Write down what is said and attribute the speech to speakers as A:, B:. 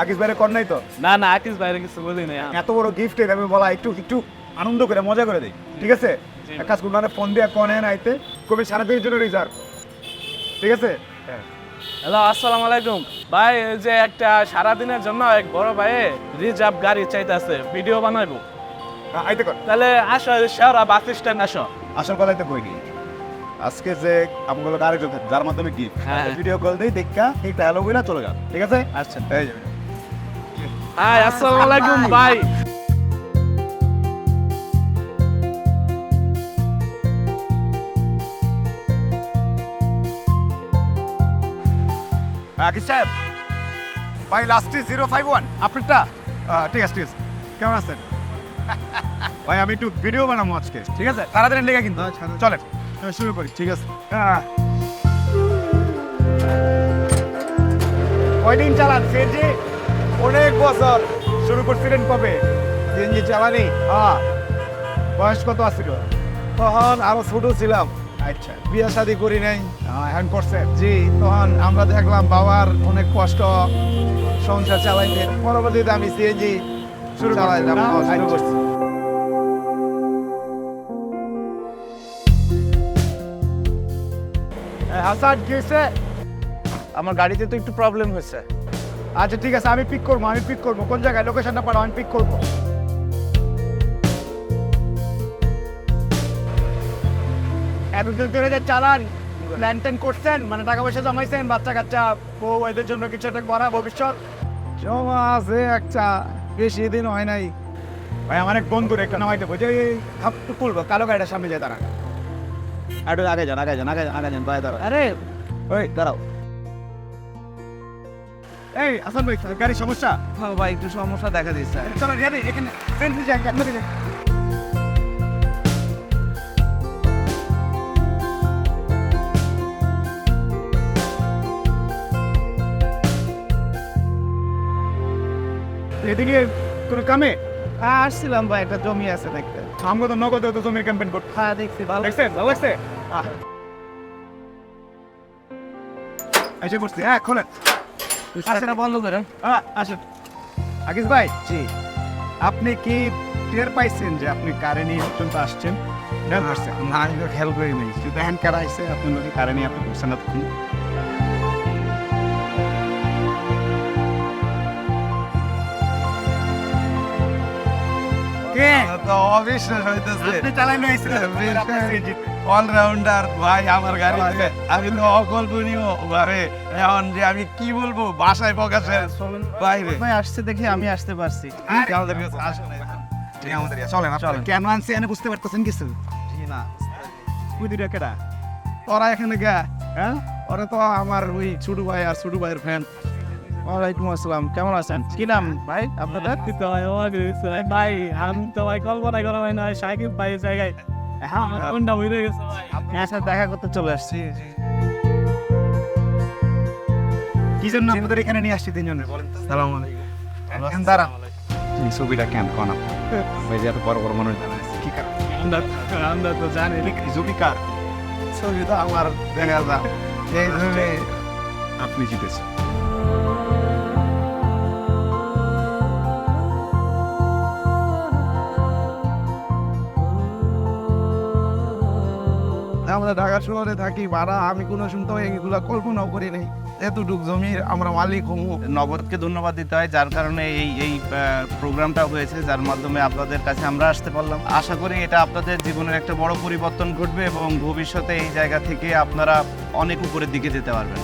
A: আকিস বাইরে কর নাই তো?
B: না না আকিস বাইরে কিছু বলি নাই
A: এত বড় গিফট আমি বলা একটু একটু আনন্দ করে মজা করে দিই ঠিক আছে। এক কাজ করুন ফোন দিয়ে কনে আইতে কবি সারাদিনের জন্য রিজার্ভ ঠিক আছে? হ্যাঁ।
B: হ্যালো আসসালামু আলাইকুম। ভাই ওই যে একটা সারাদিনের জন্য এক বড় ভাই রিজার্ভ গাড়ি চাইতেছে ভিডিও বানাইবো।
A: হ্যাঁ, আইতে কর।
B: তাহলে আসো শেওড়া বাস স্ট্যান্ড আসো।
A: আসল কথাই তো কইনি আজকে যে আমগুলো আরেকজন থাকবে, যার মাধ্যমে গিফট
B: হ্যাঁ।
A: ভিডিও কল দিই দেখা এই ডায়লগ বইলা চলে যান ঠিক আছে?
B: আচ্ছা।
A: এই যে
B: হাই আসসালামু আলাইকুম ভাই
A: আকিস সাহেব ভাই লাস্টে জিরো ফাইভ ওয়ান আপনারটা ঠিক আছে ঠিক আছে। কেমন আছেন? ভাই আমি একটু ভিডিও বানাবো আজকে। ঠিক আছে তাড়াতাড়ি লেগে কিন্তু। চলেন। হ্যাঁ, শুরু করি। ঠিক আছে। আহ। কয়দিন চালান? সিএনজি অনেক বছর শুরু করছিলেন কবে? সিএনজি চালানি? হ্যাঁ বয়স কত আছিল? তখন আরও ছোট ছিলাম। আচ্ছা। বিয়ে শাদি করি নাই। এখন করছে। জি তখন আমরা দেখলাম বাবার অনেক কষ্ট সংসার চালাইতে। পরবর্তীতে আমি সিএনজি শুরু চালাইলাম শুরু করছি। হাসান কি হয়েছে?
B: আমার গাড়িতে তো একটু প্রবলেম হয়েছে।
A: আচ্ছা ঠিক আছে আমি পিক করব আমি পিক করব। কোন জায়গায়? লোকেশনটা পাঠাও আমি পিক করব। এতদিন ধরে যে চালান প্ল্যান ট্যান করছেন মানে টাকা পয়সা জমাইছেন বাচ্চা কাচ্চা বউ এদের জন্য কিছু একটা করা ভবিষ্যৎ? জমা আছে একটা বেশি দিন হয় নাই। ভাই আমার এক বন্ধুর একটা নামাইতে বলছে একটু তুলবো কালো গাড়িটার সামনে যায় তারা একটু আগে যান আগে যান আগে যান আগে যান বাইরে দাঁড়াও
B: আরে
A: ওই দাঁড়াও। এই ভাই গাড়ির সমস্যা?
B: হ্যাঁ ভাই একটু সমস্যা দেখা দিচ্ছে।
A: চলো এখানে যাই এদিকে কোনো কামে?
B: হ্যাঁ আসছিলাম ভাই একটা জমি আছে দেখতে।
A: আমগো তো নগদ তো জমির ক্যাম্পেইন করতে।
B: হ্যাঁ দেখছি ভালো।
A: লাগছে ভালো লাগছে। এসে করছি হ্যাঁ খোলেন।
B: সেটা বন্ধ করেন।
A: আসুন। আকিস ভাই জি। আপনি কি টের পাইছেন যে আপনি কারে নিয়ে পর্যন্ত আসছেন?
C: না আমি তো খেয়াল করি নাই।
A: শুধু হ্যান্ড কারা আইসে আপনার কারে নিয়ে আপনি করছেন
C: অবিশ্বাস হইতেছে। অলরাউন্ডার ভাই আমার গাড়িতে আমি তো অকল্পনীয় ভাবে। এখন যে আমি কি বলব বাসায় প্রকাশে বাইরে
B: ভাই আসছে দেখি আমি আসতে পারছি।
C: আমাদের কাছে আসে না আমাদের
A: চলেন
C: চলেন।
A: কেন আনছি এনে বুঝতে পারতেছেন কিছু?
C: না।
A: ওই দুইটা কেডা?
C: তোরা এখানে গা।
A: হ্যাঁ?
C: ওরা তো আমার ওই ছোট ভাই আর ছোট ভাইয়ের ফ্যান
B: ওয়ালাইকুম আসসালাম কেমন আছেন? কি নাম ভাই আপনাদের? ভাই আমি তো ভাই কল্পনা করা হয় না সাইকেল ভাই জায়গায়। হ্যাঁ কোনটা হয়ে। গেছে আপনার সাথে দেখা করতে চলে আসছি।
A: কি জন্য আমাদের এখানে নিয়ে আসছি তিনজনে? বলেন তো।
C: সালাম আলাইকুম।
A: দাঁড়ান।
C: ছবিটা কেন কোন ভাই যে এত বড় বড় মানুষ জানাইছে
A: কি কারণ?
B: আমরা আমরা তো জানি।
A: জুবিকার
C: ছবি তো আমার দেখা
A: আপনি জিতেছেন।
C: আমরা ঢাকা শহরে থাকি, ভাড়া আমি কোনো শুনতে এগুলো কল্পনাও করি নাই। এতটুক জমির আমরা মালিক হমু
D: নগদকে ধন্যবাদ দিতে হয়, যার কারণে এই এই প্রোগ্রামটা হয়েছে, যার মাধ্যমে আপনাদের কাছে আমরা আসতে পারলাম। আশা করি এটা আপনাদের জীবনের একটা বড় পরিবর্তন ঘটবে এবং ভবিষ্যতে এই জায়গা থেকে আপনারা অনেক উপরের দিকে যেতে পারবেন।